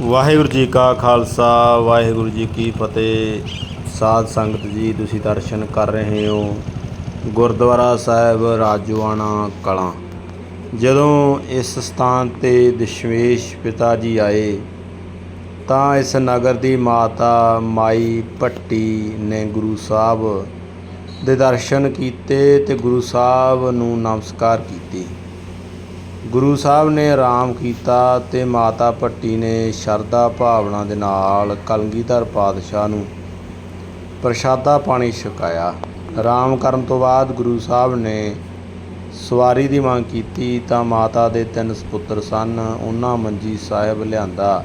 ਵਾਹਿਗੁਰੂ ਜੀ ਕਾ ਖਾਲਸਾ, ਵਾਹਿਗੁਰੂ ਜੀ ਕੀ ਫਤਿਹ। ਸਾਧ ਸੰਗਤ ਜੀ, ਤੁਸੀਂ ਦਰਸ਼ਨ ਕਰ ਰਹੇ ਹੋ ਗੁਰਦੁਆਰਾ ਸਾਹਿਬ ਰਾਜੋਆਣਾ ਕਲਾਂ। ਜਦੋਂ ਇਸ ਸਥਾਨ ਤੇ ਦਸ਼ਮੇਸ਼ ਪਿਤਾ ਜੀ ਆਏ, ਤਾਂ ਇਸ ਨਗਰ ਦੀ ਮਾਤਾ ਮਾਈ ਭੱਟੀ ਨੇ ਗੁਰੂ ਸਾਹਿਬ ਦੇ ਦਰਸ਼ਨ ਕੀਤੇ ਤੇ ਗੁਰੂ ਸਾਹਿਬ ਨੂੰ ਨਮਸਕਾਰ ਕੀਤੀ। ਗੁਰੂ ਸਾਹਿਬ ਨੇ ਆਰਾਮ ਕੀਤਾ ਤੇ ਮਾਤਾ ਭੱਟੀ ਨੇ ਸ਼ਰਧਾ ਭਾਵਨਾ ਦੇ ਨਾਲ ਕਲਗੀਧਰ ਪਾਤਸ਼ਾਹ ਨੂੰ ਪ੍ਰਸ਼ਾਦਾ ਪਾਣੀ ਛਕਾਇਆ। ਆਰਾਮ ਕਰਨ ਤੋਂ ਬਾਅਦ ਗੁਰੂ ਸਾਹਿਬ ਨੇ ਸਵਾਰੀ ਦੀ ਮੰਗ ਕੀਤੀ ਤਾਂ ਮਾਤਾ ਦੇ ਤਿੰਨ ਸਪੁੱਤਰ ਸਨ, ਉਹਨਾਂ ਮੰਜੀ ਸਾਹਿਬ ਲਿਆਂਦਾ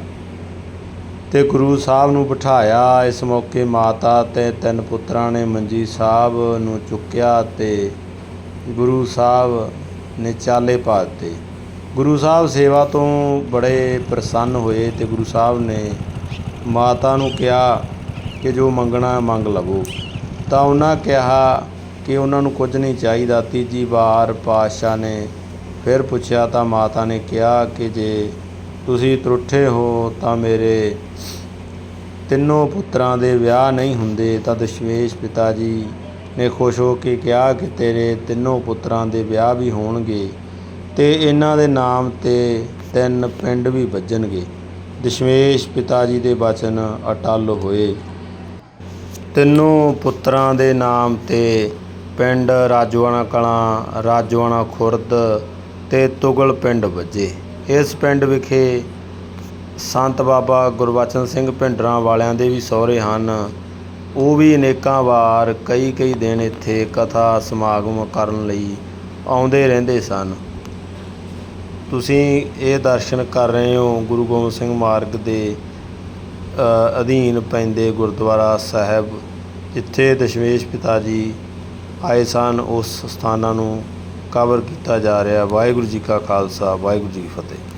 ਤੇ ਗੁਰੂ ਸਾਹਿਬ ਨੂੰ ਬਿਠਾਇਆ। ਇਸ ਮੌਕੇ ਮਾਤਾ ਤੇ ਤਿੰਨ ਪੁੱਤਰਾਂ ਨੇ ਮੰਜੀ ਸਾਹਿਬ ਨੂੰ ਚੁੱਕਿਆ ਤੇ ਗੁਰੂ ਸਾਹਿਬ ਨੇ ਚਾਲੇ ਪਾ ਦਿੱਤੇ। ਗੁਰੂ ਸਾਹਿਬ ਸੇਵਾ ਤੋਂ ਬੜੇ ਪ੍ਰਸੰਨ ਹੋਏ ਤੇ ਗੁਰੂ ਸਾਹਿਬ ਨੇ ਮਾਤਾ ਨੂੰ ਕਿਹਾ ਕਿ ਜੋ ਮੰਗਣਾ ਮੰਗ ਲਵੋ। ਤਾਂ ਉਹਨਾਂ ਕਿਹਾ ਕਿ ਉਹਨਾਂ ਨੂੰ ਕੁਝ ਨਹੀਂ ਚਾਹੀਦਾ। ਤੀਜੀ ਵਾਰ ਪਾਤਸ਼ਾਹ ਨੇ ਫਿਰ ਪੁੱਛਿਆ ਤਾਂ ਮਾਤਾ ਨੇ ਕਿਹਾ ਕਿ ਜੇ ਤੁਸੀਂ ਤਰੁੱਠੇ ਹੋ ਤਾਂ ਮੇਰੇ ਤਿੰਨੋਂ ਪੁੱਤਰਾਂ ਦੇ ਵਿਆਹ ਨਹੀਂ ਹੁੰਦੇ। ਤਾਂ ਦਸ਼ਮੇਸ਼ ਪਿਤਾ ਜੀ ਨੇ ਖੁਸ਼ ਹੋ ਕੇ ਕਿਹਾ ਕਿ ਤੇਰੇ ਤਿੰਨੋਂ ਪੁੱਤਰਾਂ ਦੇ ਵਿਆਹ ਵੀ ਹੋਣਗੇ। ਤੇ ਇਹਨਾਂ ਦੇ ਨਾਮ ਤੇ ਤਿੰਨ ਪਿੰਡ ਵੀ ਵੱਜਣਗੇ। ਦਸ਼ਮੇਸ਼ ਪਿਤਾ ਜੀ ਦੇ ਬਚਨ ਅਟਲ ਹੋਏ। ਤਿੰਨੋਂ ਪੁੱਤਰਾਂ ਦੇ ਨਾਮ ਤੇ ਪਿੰਡ ਰਾਜੋਆਣਾ ਕਲਾਂ ਰਾਜੋਆਣਾ ਖੁਰਦ ਤੇ ਤੁਗਲ ਪਿੰਡ ਵੱਜੇ। ਇਸ ਪਿੰਡ ਵਿਖੇ ਸੰਤ ਬਾਬਾ ਗੁਰਬਚਨ ਸਿੰਘ ਭਿੰਡਰਾਂ ਵਾਲਿਆਂ ਦੇ ਵੀ ਸਹੁਰੇ ਹਨ। ਉਹ ਵੀ ਅਨੇਕਾਂ ਵਾਰ ਕਈ ਕਈ ਦਿਨ ਇੱਥੇ ਕਥਾ ਸਮਾਗਮ ਕਰਨ ਲਈ ਆਉਂਦੇ ਰਹਿੰਦੇ ਸਨ। ਤੁਸੀਂ ਇਹ ਦਰਸ਼ਨ ਕਰ ਰਹੇ ਹੋ ਗੁਰੂ ਗੋਬਿੰਦ ਸਿੰਘ ਮਾਰਗ ਦੇ ਅਧੀਨ ਪੈਂਦੇ ਗੁਰਦੁਆਰਾ ਸਾਹਿਬ, ਜਿੱਥੇ ਦਸ਼ਮੇਸ਼ ਪਿਤਾ ਜੀ ਆਏ ਸਨ, ਉਸ ਸਥਾਨਾਂ ਨੂੰ ਕਵਰ ਕੀਤਾ ਜਾ ਰਿਹਾ। ਵਾਹਿਗੁਰੂ ਜੀ ਕਾ ਖਾਲਸਾ, ਵਾਹਿਗੁਰੂ ਜੀ ਕੀ ਫਤਿਹ।